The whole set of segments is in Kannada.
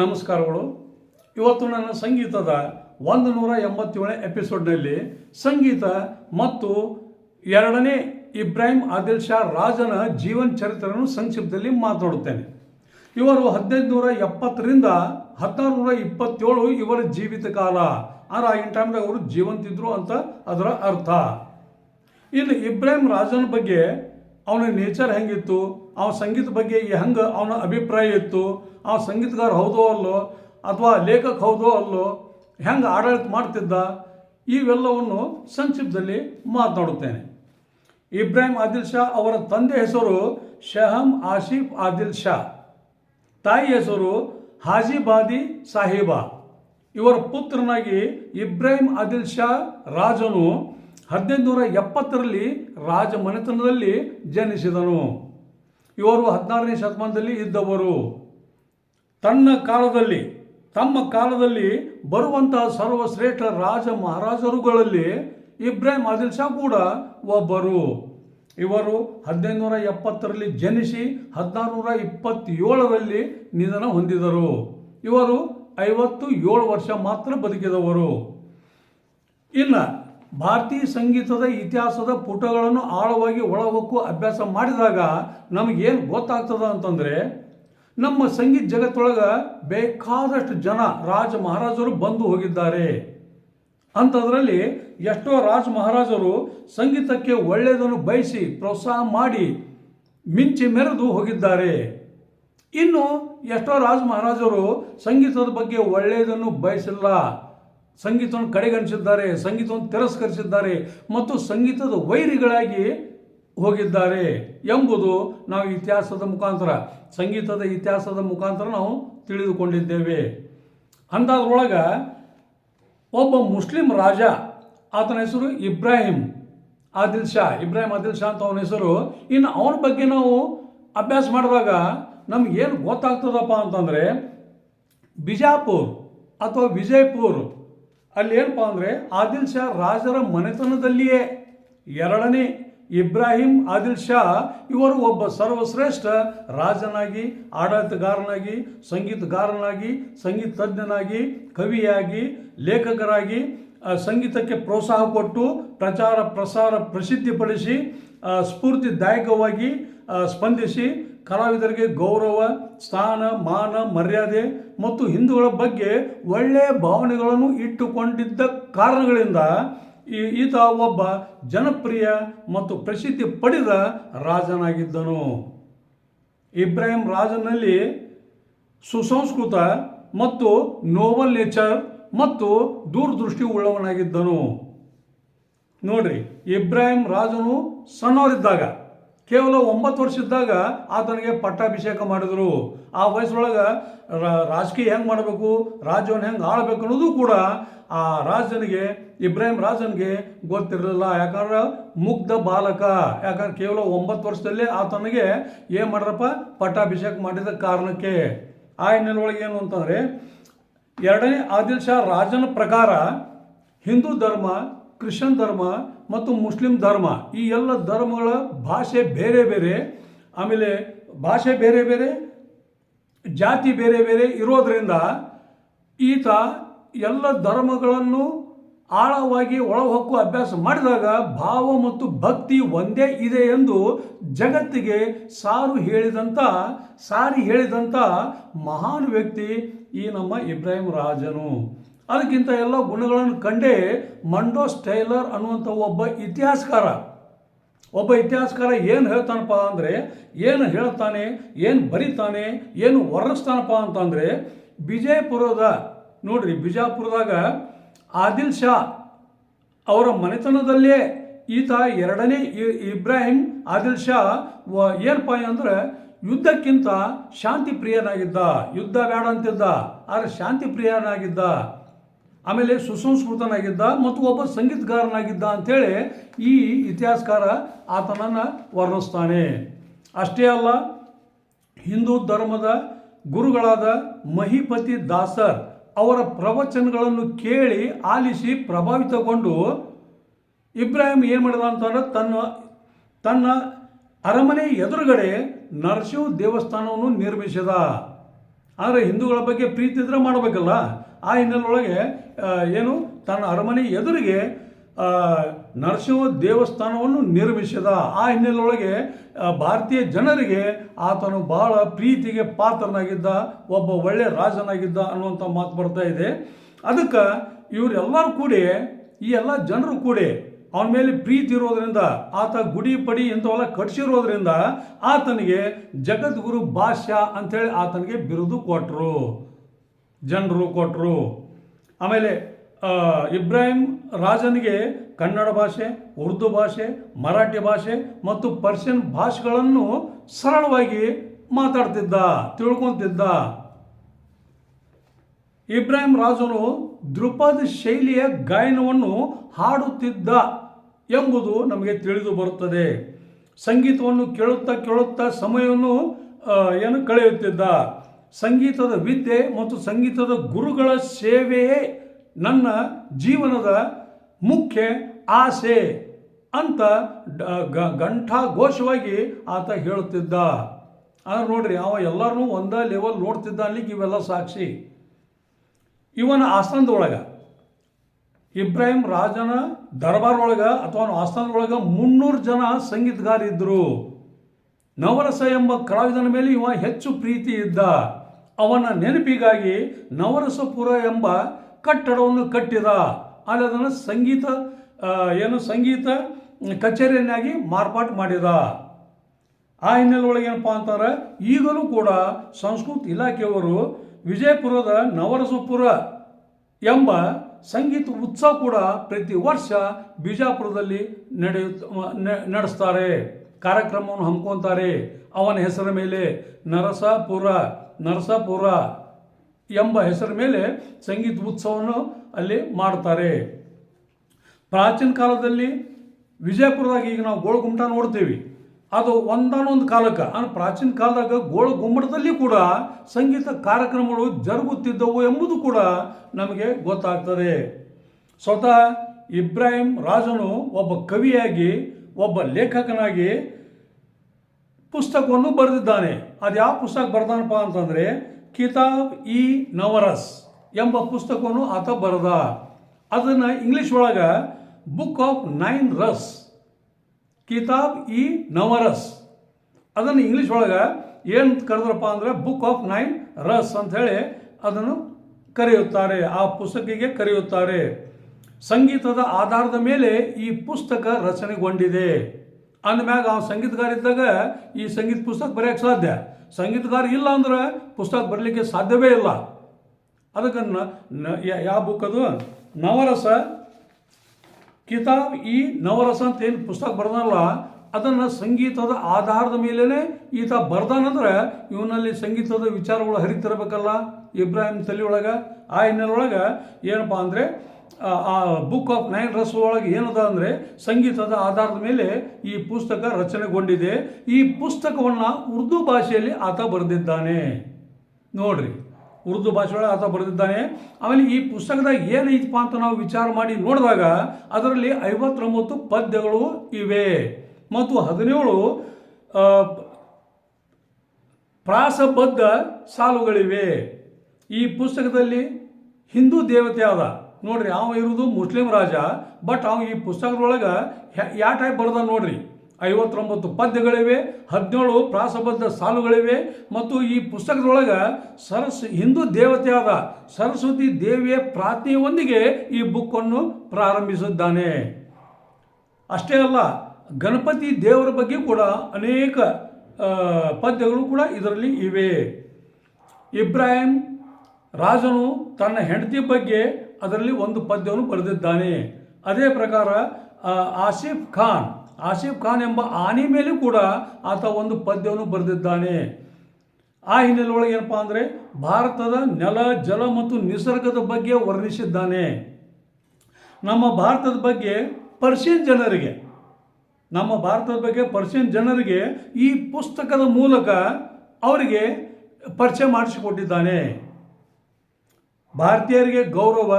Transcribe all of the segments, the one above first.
ನಮಸ್ಕಾರಗಳು. ಇವತ್ತು ನನ್ನ ಸಂಗೀತದ ಒಂದು ನೂರ ಎಂಬತ್ತೇಳನೇ ಎಪಿಸೋಡ್ನಲ್ಲಿ ಸಂಗೀತ ಮತ್ತು ಎರಡನೇ ಇಬ್ರಾಹಿಂ ಆದಿಲ್ ಶಾ ರಾಜನ ಜೀವನ ಚರಿತ್ರೆಯನ್ನು ಸಂಕ್ಷಿಪ್ತದಲ್ಲಿ ಮಾತನಾಡುತ್ತೇನೆ ಇವರು ಹದಿನೈದು ನೂರ ಎಪ್ಪತ್ತರಿಂದ ಹತ್ತಾರು ನೂರ ಇಪ್ಪತ್ತೇಳು ಇವರ ಜೀವಿತ ಕಾಲ. ಆದರೆ ಆಗಿನ ಟೈಮ್ದಾಗ ಅವರು ಜೀವಂತಿದ್ರು ಅಂತ ಅದರ ಅರ್ಥ. ಇನ್ನು ಇಬ್ರಾಹಿಂ ರಾಜನ ಬಗ್ಗೆ ಅವನ ನೇಚರ್ ಹೆಂಗಿತ್ತು? ಅವನ ಸಂಗೀತ ಬಗ್ಗೆ ಹೆಂಗೆ ಅವನ ಅಭಿಪ್ರಾಯ ಇತ್ತು? ಅವ ಸಂಗೀತಗಾರ ಹೌದೋ ಅಲ್ಲೋ? ಅಥವಾ ಲೇಖಕ ಹೌದೋ ಅಲ್ಲೋ? ಹೆಂಗೆ ಆಡಳಿತ ಮಾಡ್ತಿದ್ದ? ಇವೆಲ್ಲವನ್ನು ಸಂಕ್ಷಿಪ್ತದಲ್ಲಿ ಮಾತನಾಡುತ್ತೇನೆ. ಇಬ್ರಾಹಿಂ ಆದಿಲ್ ಶಾ ಅವರ ತಂದೆ ಹೆಸರು ಶಹಮ್ ಆಸಿಫ್ ಆದಿಲ್ ಶಾ. ತಾಯಿ ಹೆಸರು ಹಾಜಿಬಾದಿ ಸಾಹಿಬಾ. ಇವರ ಪುತ್ರನಾಗಿ ಇಬ್ರಾಹಿಂ ಆದಿಲ್ ಶಾ ರಾಜನು ಹದಿನೈದು ನೂರ ಎಪ್ಪತ್ತರಲ್ಲಿ ರಾಜಮನೆತನದಲ್ಲಿ ಜನಿಸಿದನು. ಇವರು ಹದಿನಾರನೇ ಶತಮಾನದಲ್ಲಿ ಇದ್ದವರು. ತನ್ನ ಕಾಲದಲ್ಲಿ, ತಮ್ಮ ಕಾಲದಲ್ಲಿ ಬರುವಂತಹ ಸರ್ವಶ್ರೇಷ್ಠ ರಾಜ ಮಹಾರಾಜರುಗಳಲ್ಲಿ ಇಬ್ರಾಹಿಂ ಆದಿಲ್ ಶಾ ಕೂಡ ಒಬ್ಬರು. ಇವರು ಹದಿನೈದು ನೂರ ಎಪ್ಪತ್ತರಲ್ಲಿ ಜನಿಸಿ ಹದಿನಾರು ನೂರ ಇಪ್ಪತ್ತೇಳರಲ್ಲಿ ನಿಧನ ಹೊಂದಿದರು. ಇವರು ಐವತ್ತು ಏಳು ವರ್ಷ ಮಾತ್ರ ಬದುಕಿದವರು. ಇನ್ನು ಭಾರತೀಯ ಸಂಗೀತದ ಇತಿಹಾಸದ ಪುಟಗಳನ್ನು ಆಳವಾಗಿ ಒಳಹೊಕ್ಕು ಅಭ್ಯಾಸ ಮಾಡಿದಾಗ ನಮಗೇನು ಗೊತ್ತಾಗ್ತದ ಅಂತಂದರೆ, ನಮ್ಮ ಸಂಗೀತ ಜಗತ್ತೊಳಗೆ ಬೇಕಾದಷ್ಟು ಜನ ರಾಜ ಮಹಾರಾಜರು ಬಂದು ಹೋಗಿದ್ದಾರೆ. ಅಂಥದ್ರಲ್ಲಿ ಎಷ್ಟೋ ರಾಜ ಮಹಾರಾಜರು ಸಂಗೀತಕ್ಕೆ ಒಳ್ಳೆಯದನ್ನು ಬಯಸಿ ಪ್ರೋತ್ಸಾಹ ಮಾಡಿ ಮಿಂಚಿ ಮೆರೆದು ಹೋಗಿದ್ದಾರೆ. ಇನ್ನು ಎಷ್ಟೋ ರಾಜ ಮಹಾರಾಜರು ಸಂಗೀತದ ಬಗ್ಗೆ ಒಳ್ಳೆಯದನ್ನು ಬಯಸಿಲ್ಲ. ಸಂಗೀತವನ್ನು ಕಡೆಗಣಿಸಿದ್ದಾರೆ, ಸಂಗೀತವನ್ನು ತಿರಸ್ಕರಿಸಿದ್ದಾರೆ ಮತ್ತು ಸಂಗೀತದ ವೈರಿಗಳಾಗಿ ಹೋಗಿದ್ದಾರೆ ಎಂಬುದು ನಾವು ಇತಿಹಾಸದ ಮುಖಾಂತರ, ಸಂಗೀತದ ಇತಿಹಾಸದ ಮುಖಾಂತರ ನಾವು ತಿಳಿದುಕೊಂಡಿದ್ದೇವೆ. ಅಂಥದ್ರೊಳಗೆ ಒಬ್ಬ ಮುಸ್ಲಿಂ ರಾಜ, ಆತನ ಹೆಸರು ಇಬ್ರಾಹಿಂ ಆದಿಲ್ ಶಾ. ಇಬ್ರಾಹಿಂ ಆದಿಲ್ ಶಾ ಅಂತ ಅವನ ಹೆಸರು. ಇನ್ನು ಅವನ ಬಗ್ಗೆ ನಾವು ಅಭ್ಯಾಸ ಮಾಡಿದಾಗ ನಮಗೇನು ಗೊತ್ತಾಗ್ತದಪ್ಪ ಅಂತಂದರೆ, ಬಿಜಾಪುರ್ ಅಥವಾ ವಿಜಯಪುರ್ ಅಲ್ಲಿ ಏನಪ್ಪ ಅಂದರೆ ಆದಿಲ್ ಶಾ ರಾಜರ ಮನೆತನದಲ್ಲಿಯೇ. ಎರಡನೇ ಇಬ್ರಾಹಿಂ ಆದಿಲ್ ಶಾ ಇವರು ಒಬ್ಬ ಸರ್ವಶ್ರೇಷ್ಠ ರಾಜನಾಗಿ, ಆಡಳಿತಗಾರನಾಗಿ, ಸಂಗೀತಗಾರನಾಗಿ, ಸಂಗೀತ ತಜ್ಞನಾಗಿ, ಕವಿಯಾಗಿ, ಲೇಖಕರಾಗಿ ಸಂಗೀತಕ್ಕೆ ಪ್ರೋತ್ಸಾಹ ಕೊಟ್ಟು ಪ್ರಚಾರ ಪ್ರಸಾರ ಪ್ರಸಿದ್ಧಿಪಡಿಸಿ ಸ್ಫೂರ್ತಿದಾಯಕವಾಗಿ ಸ್ಪಂದಿಸಿ ಕಲಾವಿದರಿಗೆ ಗೌರವ, ಸ್ಥಾನ, ಮಾನ, ಮರ್ಯಾದೆ ಮತ್ತು ಹಿಂದೂಗಳ ಬಗ್ಗೆ ಒಳ್ಳೆಯ ಭಾವನೆಗಳನ್ನು ಇಟ್ಟುಕೊಂಡಿದ್ದ ಕಾರಣಗಳಿಂದ ಈತ ಒಬ್ಬ ಜನಪ್ರಿಯ ಮತ್ತು ಪ್ರಸಿದ್ಧಿ ಪಡೆದ ರಾಜನಾಗಿದ್ದನು. ಇಬ್ರಾಹಿಂ ರಾಜನಲ್ಲಿ ಸುಸಂಸ್ಕೃತ ಮತ್ತು ನೋವಲ್ ನೇಚರ್ ಮತ್ತು ದೂರದೃಷ್ಟಿ ಉಳ್ಳವನಾಗಿದ್ದನು. ನೋಡ್ರಿ, ಇಬ್ರಾಹಿಂ ರಾಜನು ಸಣ್ಣವರಿದ್ದಾಗ ಕೇವಲ ಒಂಬತ್ತು ವರ್ಷ ಇದ್ದಾಗ ಆತನಿಗೆ ಪಟ್ಟಾಭಿಷೇಕ ಮಾಡಿದರು. ಆ ವಯಸ್ಸೊಳಗೆ ರಾಜಕೀಯ ಹೆಂಗೆ ಮಾಡಬೇಕು, ರಾಜ್ಯವನ್ನು ಹೆಂಗೆ ಆಳ್ಬೇಕು ಅನ್ನೋದು ಕೂಡ ಆ ರಾಜನಿಗೆ, ಇಬ್ರಾಹಿಂ ರಾಜನಿಗೆ ಗೊತ್ತಿರಲಿಲ್ಲ. ಯಾಕಂದ್ರೆ ಮುಗ್ಧ ಬಾಲಕ. ಯಾಕಂದ್ರೆ ಕೇವಲ ಒಂಬತ್ತು ವರ್ಷದಲ್ಲೇ ಆತನಿಗೆ ಏನು ಮಾಡ್ರಪ್ಪ? ಪಟ್ಟಾಭಿಷೇಕ ಮಾಡಿದ ಕಾರಣಕ್ಕೆ. ಆ ಹಿನ್ನೆಲೆಯೊಳಗೆ ಏನು ಅಂತಂದರೆ, ಎರಡನೇ ಆದಿಲ್ ಶಾ ರಾಜನ ಪ್ರಕಾರ ಹಿಂದೂ ಧರ್ಮ ಕ್ರಿಶ್ಚಿಯನ್ ಧರ್ಮ ಮತ್ತು ಮುಸ್ಲಿಂ ಧರ್ಮ, ಈ ಎಲ್ಲ ಧರ್ಮಗಳ ಭಾಷೆ ಬೇರೆ ಬೇರೆ. ಆಮೇಲೆ ಭಾಷೆ ಬೇರೆ ಬೇರೆ, ಜಾತಿ ಬೇರೆ ಬೇರೆ ಇರೋದರಿಂದ ಈತ ಎಲ್ಲ ಧರ್ಮಗಳನ್ನು ಆಳವಾಗಿ ಒಳಹೊಕ್ಕು ಅಭ್ಯಾಸ ಮಾಡಿದಾಗ ಭಾವ ಮತ್ತು ಭಕ್ತಿ ಒಂದೇ ಇದೆ ಎಂದು ಜಗತ್ತಿಗೆ ಸಾರು ಹೇಳಿದಂಥ ಸಾರಿ ಹೇಳಿದಂಥ ಮಹಾನ್ ವ್ಯಕ್ತಿ ಈ ನಮ್ಮ ಇಬ್ರಾಹಿಂ ರಾಜನು. ಅದಕ್ಕಿಂತ ಎಲ್ಲ ಗುಣಗಳನ್ನು ಕಂಡೇ ಮಂಡೋಸ್ ಟೈಲರ್ ಅನ್ನುವಂಥ ಒಬ್ಬ ಇತಿಹಾಸಕಾರ. ಒಬ್ಬ ಇತಿಹಾಸಕಾರ ಏನು ಹೇಳ್ತಾನಪ್ಪ ಅಂದರೆ, ಏನು ಹೇಳ್ತಾನೆ, ಏನು ಬರೀತಾನೆ, ಏನು ವರ್ಣಿಸ್ತಾನಪ್ಪ ಅಂತಂದರೆ ಬಿಜಯಪುರದ ನೋಡ್ರಿ ಬಿಜಾಪುರದಾಗ ಆದಿಲ್ ಶಾ ಅವರ ಮನೆತನದಲ್ಲೇ ಈತ ಎರಡನೇ ಇಬ್ರಾಹಿಂ ಆದಿಲ್ ಶಾ ಏನಪ್ಪ ಅಂದ್ರೆ ಯುದ್ಧಕ್ಕಿಂತ ಶಾಂತಿ ಪ್ರಿಯನಾಗಿದ್ದ ಯುದ್ಧ ಬೇಡ ಅಂತಿದ್ದ, ಆದರೆ ಶಾಂತಿ ಪ್ರಿಯನಾಗಿದ್ದ ಆಮೇಲೆ ಸುಸಂಸ್ಕೃತನಾಗಿದ್ದ ಮತ್ತು ಒಬ್ಬ ಸಂಗೀತಗಾರನಾಗಿದ್ದ ಅಂಥೇಳಿ ಈ ಇತಿಹಾಸಕಾರ ಆತನನ್ನು ವರ್ಣಿಸ್ತಾನೆ. ಅಷ್ಟೇ ಅಲ್ಲ, ಹಿಂದೂ ಧರ್ಮದ ಗುರುಗಳಾದ ಮಹಿಪತಿ ದಾಸರ್ ಅವರ ಪ್ರವಚನಗಳನ್ನು ಕೇಳಿ ಆಲಿಸಿ ಪ್ರಭಾವಿತಗೊಂಡು ಇಬ್ರಾಹಿಂ ಏನು ಮಾಡಿದ ಅಂತಂದ್ರೆ ತನ್ನ ತನ್ನ ಅರಮನೆ ಎದುರುಗಡೆ ನರಸಿಂಹ ದೇವಸ್ಥಾನವನ್ನು ನಿರ್ಮಿಸಿದ. ಆದರೆ ಹಿಂದೂಗಳ ಬಗ್ಗೆ ಪ್ರೀತಿ ಇದ್ರೆ ಮಾಡಬೇಕಲ್ಲ. ಆ ಹಿನ್ನೆಲೆಯೊಳಗೆ ಏನು, ತನ್ನ ಅರಮನೆ ಎದುರಿಗೆ ನರಸಿಂಹ ದೇವಸ್ಥಾನವನ್ನು ನಿರ್ಮಿಸಿದ. ಆ ಹಿನ್ನೆಲೆಯೊಳಗೆ ಭಾರತೀಯ ಜನರಿಗೆ ಆತನು ಬಹಳ ಪ್ರೀತಿಗೆ ಪಾತ್ರನಾಗಿದ್ದ, ಒಬ್ಬ ಒಳ್ಳೆಯ ರಾಜನಾಗಿದ್ದ ಅನ್ನುವಂಥ ಮಾತು ಬರ್ತಾ ಇದೆ. ಅದಕ್ಕೆ ಇವರೆಲ್ಲರೂ ಕೂಡಿ, ಈ ಎಲ್ಲ ಜನರು ಕೂಡಿ ಅವನ ಮೇಲೆ ಪ್ರೀತಿ ಇರೋದ್ರಿಂದ ಆತ ಗುಡಿ ಪಡಿ ಇಂಥವೆಲ್ಲ ಕಟ್ಸಿರೋದ್ರಿಂದ ಆತನಿಗೆ ಜಗದ್ಗುರು ಭಾಷ್ಯ ಅಂಥೇಳಿ ಆತನಿಗೆ ಬಿರುದು ಕೊಟ್ಟರು ಜನರು ಕೊಟ್ಟರು ಆಮೇಲೆ ಇಬ್ರಾಹಿಂ ರಾಜನಿಗೆ ಕನ್ನಡ ಭಾಷೆ, ಉರ್ದು ಭಾಷೆ, ಮರಾಠಿ ಭಾಷೆ ಮತ್ತು ಪರ್ಷಿಯನ್ ಭಾಷೆಗಳನ್ನು ಸರಳವಾಗಿ ಮಾತಾಡ್ತಿದ್ದ, ತಿಳ್ಕೊತಿದ್ದ. ಇಬ್ರಾಹಿಂ ರಾಜನು ದ್ರುಪದ ಶೈಲಿಯ ಗಾಯನವನ್ನು ಹಾಡುತ್ತಿದ್ದ. ಎಂಬುದು ನಮಗೆ ತಿಳಿದು ಬರುತ್ತದೆ. ಸಂಗೀತವನ್ನು ಕೇಳುತ್ತಾ ಕೇಳುತ್ತಾ ಸಮಯವನ್ನು ಏನು ಕಳೆಯುತ್ತಿದ್ದ? ಸಂಗೀತದ ವಿದ್ಯೆ ಮತ್ತು ಸಂಗೀತದ ಗುರುಗಳ ಸೇವೆಯೇ ನನ್ನ ಜೀವನದ ಮುಖ್ಯ ಆಸೆ ಅಂತ ಡ- ಘೋಷವಾಗಿ ಆತ ಹೇಳುತ್ತಿದ್ದ. ಆದ್ರೆ ನೋಡ್ರಿ, ಅವ ಎಲ್ಲರೂ ಒಂದೇ ಲೆವೆಲ್ ನೋಡ್ತಿದ್ದ ಅಲ್ಲಿಗೆ ಇವೆಲ್ಲ ಸಾಕ್ಷಿ. ಇವನ ಆಸ್ಥಾನದೊಳಗೆ ಇಬ್ರಾಹಿಂ ರಾಜನ ದರ್ಬಾರ್ ಒಳಗ ಅಥವಾ ಆಸ್ಥಾನ ಆಸ್ಥಾನದೊಳಗೆ ಮುನ್ನೂರು ಜನ ಸಂಗೀತಗಾರಿದ್ರು. ನವರಸ ಎಂಬ ಕಲಾವಿದನ ಮೇಲೆ ಇವ ಹೆಚ್ಚು ಪ್ರೀತಿ ಇದ್ದ. ಅವನ ನೆನಪಿಗಾಗಿ ನವರಸಪುರ ಎಂಬ ಕಟ್ಟಡವನ್ನು ಕಟ್ಟಿದ. ಅಲ್ಲಿ ಅದನ್ನು ಸಂಗೀತ ಏನು ಸಂಗೀತ ಕಚೇರಿಯನ್ನಾಗಿ ಮಾರ್ಪಾಟು ಮಾಡಿದ. ಆ ಹಿನ್ನೆಲೆಯೊಳಗೆ ಏನಪ್ಪಾ ಅಂತಾರೆ, ಈಗಲೂ ಕೂಡ ಸಂಸ್ಕೃತ ಇಲಾಖೆಯವರು ವಿಜಯಪುರದ ನವರಸಪುರ ಎಂಬ ಸಂಗೀತ ಉತ್ಸವ ಕೂಡ ಪ್ರತಿ ವರ್ಷ ಬಿಜಾಪುರದಲ್ಲಿ ನಡೆಯುತ್ತ ನಡೆಸ್ತಾರೆ. ಕಾರ್ಯಕ್ರಮವನ್ನು ಹಮ್ಮಿಕೊಂತಾರೆ ಅವನ ಹೆಸರ ಮೇಲೆ ನರಸಾಪುರ ನರಸಾಪುರ ಎಂಬ ಹೆಸರ ಮೇಲೆ ಸಂಗೀತ ಉತ್ಸವವನ್ನು ಅಲ್ಲಿ ಮಾಡ್ತಾರೆ. ಪ್ರಾಚೀನ ಕಾಲದಲ್ಲಿ ವಿಜಯಪುರದಾಗ ಈಗ ನಾವು ಗೋಳಗುಮಟ ನೋಡ್ತೀವಿ. ಅದು ಒಂದಾನೊಂದು ಕಾಲಕ್ಕೆ. ಅಂದ್ರೆ ಪ್ರಾಚೀನ ಕಾಲದಾಗ ಗೋಳ ಗುಮ್ಮಟದಲ್ಲಿ ಕೂಡ ಸಂಗೀತ ಕಾರ್ಯಕ್ರಮಗಳು ಜರುಗುತ್ತಿದ್ದವು ಎಂಬುದು ಕೂಡ ನಮಗೆ ಗೊತ್ತಾಗ್ತದೆ. ಸ್ವತಃ ಇಬ್ರಾಹಿಂ ರಾಜನು ಒಬ್ಬ ಕವಿಯಾಗಿ, ಒಬ್ಬ ಲೇಖಕನಾಗಿ ಪುಸ್ತಕವನ್ನು ಬರೆದಿದ್ದಾನೆ. ಅದು ಯಾವ ಪುಸ್ತಕ ಬರೆದಾನಪ್ಪ ಅಂತಂದರೆ, ಕಿತಾಬ್ ಇ ನವರಸ್ ಎಂಬ ಪುಸ್ತಕವನ್ನು ಆತ ಬರೆದ. ಅದನ್ನು ಇಂಗ್ಲಿಷ್ ಒಳಗೆ book of nine ರಸ್ Kitab e nervous. ಅದನ್ನು ಇಂಗ್ಲೀಷ್ ಒಳಗೆ ಏನು ಕರೆದ್ರಪ್ಪ ಅಂದರೆ ಬುಕ್ ಆಫ್ ನೈನ್ ರಸ್ ಹೇಳಿ ಅದನ್ನು ಕರೆಯುತ್ತಾರೆ, ಆ ಪುಸ್ತಕಿಗೆ ಕರೆಯುತ್ತಾರೆ. ಸಂಗೀತದ ಆಧಾರದ ಮೇಲೆ ಈ ಪುಸ್ತಕ ರಚನೆಗೊಂಡಿದೆ. ಅಂದಮ್ಯಾಗ ಆ ಸಂಗೀತಗಾರ ಇದ್ದಾಗ ಈ ಸಂಗೀತ ಪುಸ್ತಕ ಬರೆಯೋಕ್ಕೆ ಸಾಧ್ಯ. ಸಂಗೀತಗಾರ ಇಲ್ಲ ಅಂದ್ರೆ ಪುಸ್ತಕ ಬರಲಿಕ್ಕೆ ಸಾಧ್ಯವೇ ಇಲ್ಲ. ಅದಕ್ಕೆ ಯಾವ ಬುಕ್ ಅದು? ನವರಸ. ಕಿತಾಬ್ ಈ ನವರಸ ಅಂತ ಏನು ಪುಸ್ತಕ ಬರೆದಲ್ಲ ಅದನ್ನು ಸಂಗೀತದ ಆಧಾರದ ಮೇಲೇ ಈತ ಬರ್ದಾನಂದ್ರೆ ಇವನಲ್ಲಿ ಸಂಗೀತದ ವಿಚಾರಗಳು ಹರಿತಿರಬೇಕಲ್ಲ ಇಬ್ರಾಹಿಂ ತಲೆಯೊಳಗೆ. ಆ ಹಿನ್ನೆಲೆಯೊಳಗೆ ಏನಪ್ಪ ಅಂದರೆ, ಆ ಬುಕ್ ಆಫ್ ನೈನ್ ರಸ್ ಒಳಗೆ ಏನದ ಅಂದರೆ, ಸಂಗೀತದ ಆಧಾರದ ಮೇಲೆ ಈ ಪುಸ್ತಕ ರಚನೆಗೊಂಡಿದೆ. ಈ ಪುಸ್ತಕವನ್ನು ಉರ್ದು ಭಾಷೆಯಲ್ಲಿ ಆತ ಬರೆದಿದ್ದಾನೆ. ನೋಡ್ರಿ. ಉರ್ದು ಭಾಷೆಯೊಳಗೆ ಆತ ಬರೆದಿದ್ದಾನೆ. ಆಮೇಲೆ ಈ ಪುಸ್ತಕದಾಗ ಏನೈತಪ್ಪ ಅಂತ ನಾವು ವಿಚಾರ ಮಾಡಿ ನೋಡಿದಾಗ ಅದರಲ್ಲಿ ಐವತ್ತೊಂಬತ್ತು ಪದ್ಯಗಳು ಇವೆ. ಮತ್ತು ಹದಿನೇಳು ಪ್ರಾಸಬದ್ಧ ಸಾಲುಗಳಿವೆ. ಈ ಪುಸ್ತಕದಲ್ಲಿ ಹಿಂದೂ ದೇವತೆ ಆದ ನೋಡ್ರಿ, ಅವ ಇರುವುದು ಮುಸ್ಲಿಂ ರಾಜ, ಬಟ್ ಅವ ಈ ಪುಸ್ತಕದೊಳಗೆ ಯಾವ ಟೈಪ್ ಬರ್ದ ನೋಡ್ರಿ. ಐವತ್ತೊಂಬತ್ತು ಪದ್ಯಗಳಿವೆ, ಹದಿನೇಳು ಪ್ರಾಸಬದ್ಧ ಸಾಲುಗಳಿವೆ ಮತ್ತು ಈ ಪುಸ್ತಕದೊಳಗೆ ಸರಸ್, ಹಿಂದೂ ದೇವತೆಯಾದ ಸರಸ್ವತಿ ದೇವಿಯ ಪ್ರಾರ್ಥನೆಯೊಂದಿಗೆ ಈ ಬುಕ್ಕನ್ನು ಪ್ರಾರಂಭಿಸಿದ್ದಾನೆ. ಅಷ್ಟೇ ಅಲ್ಲ, ಗಣಪತಿ ದೇವರ ಬಗ್ಗೆ ಕೂಡ ಅನೇಕ ಪದ್ಯಗಳು ಕೂಡ ಇದರಲ್ಲಿ ಇವೆ. ಇಬ್ರಾಹಿಂ ರಾಜನು ತನ್ನ ಹೆಂಡತಿ ಬಗ್ಗೆ ಅದರಲ್ಲಿ ಒಂದು ಪದ್ಯವನ್ನು ಬರೆದಿದ್ದಾನೆ. ಅದೇ ಪ್ರಕಾರ ಆಸಿಫ್ ಖಾನ್ ಆಸಿಫ್ ಖಾನ್ ಎಂಬ ಆನೆ ಮೇಲೆ ಕೂಡ ಆತ ಒಂದು ಪದ್ಯವನ್ನು ಬರೆದಿದ್ದಾನೆ. ಆ ಹಿನ್ನೆಲೆಯೊಳಗೆ ಏನಪ್ಪಾ ಅಂದರೆ ಭಾರತದ ನೆಲ, ಜಲ ಮತ್ತು ನಿಸರ್ಗದ ಬಗ್ಗೆ ವರ್ಣಿಸಿದ್ದಾನೆ. ನಮ್ಮ ಭಾರತದ ಬಗ್ಗೆ ಪರ್ಷಿಯನ್ ಜನರಿಗೆ, ನಮ್ಮ ಭಾರತದ ಬಗ್ಗೆ ಪರ್ಷಿಯನ್ ಜನರಿಗೆ ಈ ಪುಸ್ತಕದ ಮೂಲಕ ಅವರಿಗೆ ಪರಿಚಯ ಮಾಡಿಸಿಕೊಟ್ಟಿದ್ದಾನೆ. ಭಾರತೀಯರಿಗೆ ಗೌರವ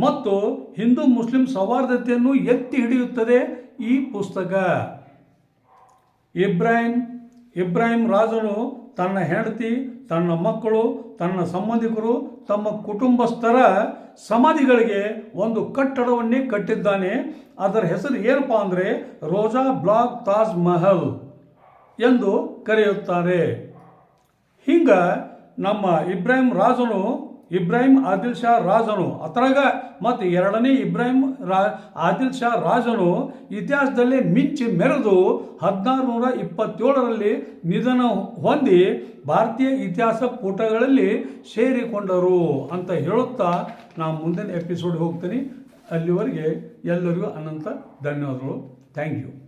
ಮತ್ತು ಹಿಂದೂ ಮುಸ್ಲಿಂ ಸೌಹಾರ್ದತೆಯನ್ನು ಎತ್ತಿ ಹಿಡಿಯುತ್ತದೆ ಈ ಪುಸ್ತಕ ಇಬ್ರಾಹಿಂ ಇಬ್ರಾಹಿಂ ರಾಜನು ತನ್ನ ಹೆಂಡತಿ, ತನ್ನ ಮಕ್ಕಳು, ತನ್ನ ಸಂಬಂಧಿಕರು, ತಮ್ಮ ಕುಟುಂಬಸ್ಥರ ಸಮಾಧಿಗಳಿಗೆ ಒಂದು ಕಟ್ಟಡವನ್ನೇ ಕಟ್ಟಿದ್ದಾನೆ. ಅದರ ಹೆಸರು ಏನಪ್ಪ ಅಂದರೆ ರೋಜಾ ಬ್ಲಾಕ್ ತಾಜ್ ಮಹಲ್ ಎಂದು ಕರೆಯುತ್ತಾರೆ. ಹಿಂಗ ನಮ್ಮ ಇಬ್ರಾಹಿಂ ರಾಜನು ಇಬ್ರಾಹಿಂ ಆದಿಲ್ ಶಾ ರಾಜನು. ಅದ್ರಾಗ ಮತ್ತು ಎರಡನೇ ಇಬ್ರಾಹಿಂ ರಾ, ಆದಿಲ್ ಶಾ ರಾಜನು ಇತಿಹಾಸದಲ್ಲಿ ಮಿಂಚಿ ಮೆರೆದು ಹದಿನಾರು ನೂರ ಇಪ್ಪತ್ತೇಳರಲ್ಲಿ ನಿಧನ ಹೊಂದಿ ಭಾರತೀಯ ಇತಿಹಾಸ ಪುಟಗಳಲ್ಲಿ ಸೇರಿಕೊಂಡರು ಅಂತ ಹೇಳುತ್ತಾ ನಾನು ಮುಂದಿನ ಎಪಿಸೋಡ್ ಹೋಗ್ತೀನಿ. ಅಲ್ಲಿವರೆಗೆ ಎಲ್ಲರಿಗೂ ಅನಂತ ಧನ್ಯವಾದಗಳು. Thank you.